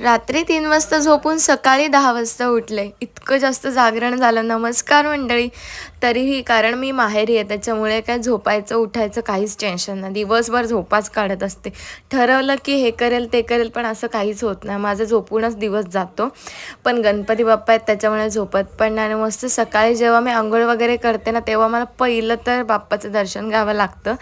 रात्री तीन वाजता झोपून सकाळी दहा वाजता उठले. इतकं जास्त जागरण झालं. नमस्कार मंडळी. तरीही कारण मी माहेरी आहे. त्याच्यामुळे काय झोपायचं उठायचं काहीच टेन्शन नाही. दिवसभर झोपाच काढत असते. ठरवलं की हे करेल ते करेल पण असं काहीच होत नाही. माझं झोपूनच दिवस जातो. पण गणपती बाप्पा आहेत त्याच्यामुळे झोपत पण नाही. आणि मस्त सकाळी जेव्हा मी आंघोळ वगैरे करते ना तेव्हा मला पहिलं तर बाप्पाचं दर्शन घ्यावं लागतं.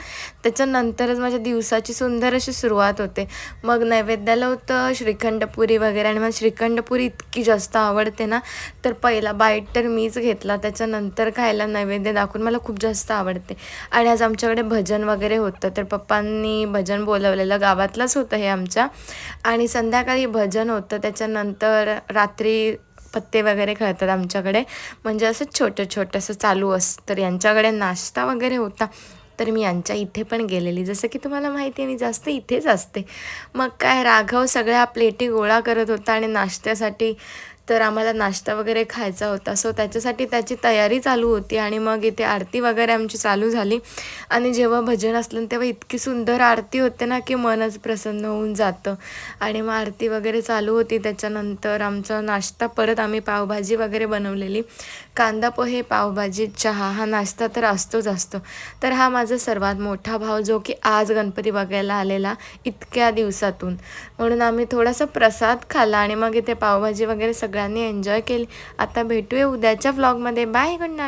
त्याच्यानंतरच माझ्या दिवसाची सुंदर अशी सुरुवात होते. मग नैवेद्याला होतं श्रीखंडपुरी वगैरे आणि मला श्रीखंडपुरी इतकी जास्त आवडते ना तर पहिला बाईट तर मीच घेतला. त्याच्यानंतर खायला नैवेद्य दाखवून मला खूप जास्त आवडते. आणि आज आमच्याकडे भजन वगैरे होतं तर पप्पांनी भजन बोलवलेलं गावातलंच होतं हे आमच्या. आणि संध्याकाळी भजन होतं त्याच्यानंतर रात्री पत्ते वगैरे खेळतात आमच्याकडे. म्हणजे असं छोटं छोटंसं चालू असतं. तर यांच्याकडे नाश्ता वगैरे होता. तर मी यांच्या इथे पण गेलेली. जसं की तुम्हाला माहिती आहे मी जास्त इथेच असते. मग काय राघव सगळ्या प्लेटी गोळा करत होता आणि नाश्त्यासाठी तर आम्हाला नाश्ता वगैरे खायचा होता. सो त्याच्यासाठी त्याची तयारी चालू होती आणि मग इथे आरती वगैरे आमची चालू झाली. आणि जेव्हा भजन असलं तेव्हा इतकी सुंदर आरती होते ना की मनच प्रसन्न होऊन जातं. आणि मग आरती वगैरे चालू होती. त्याच्यानंतर आमचा नाश्ता परत आम्ही पावभाजी वगैरे बनवलेली. कांदा पोहे पावभाजी चहा हा नाश्ता तर असतोच असतो. तर हा माझा सर्वात मोठा भाव जो की आज गणपती बघायला आलेला इतक्या दिवसातून. म्हणून आम्ही थोडासा प्रसाद खाल्ला आणि मग इथे पावभाजी वगैरे सगळं सगळ्यांनी एन्जॉय केली. आता भेटूया उद्याच्या व्लॉगमध्ये बाय गुड नाईट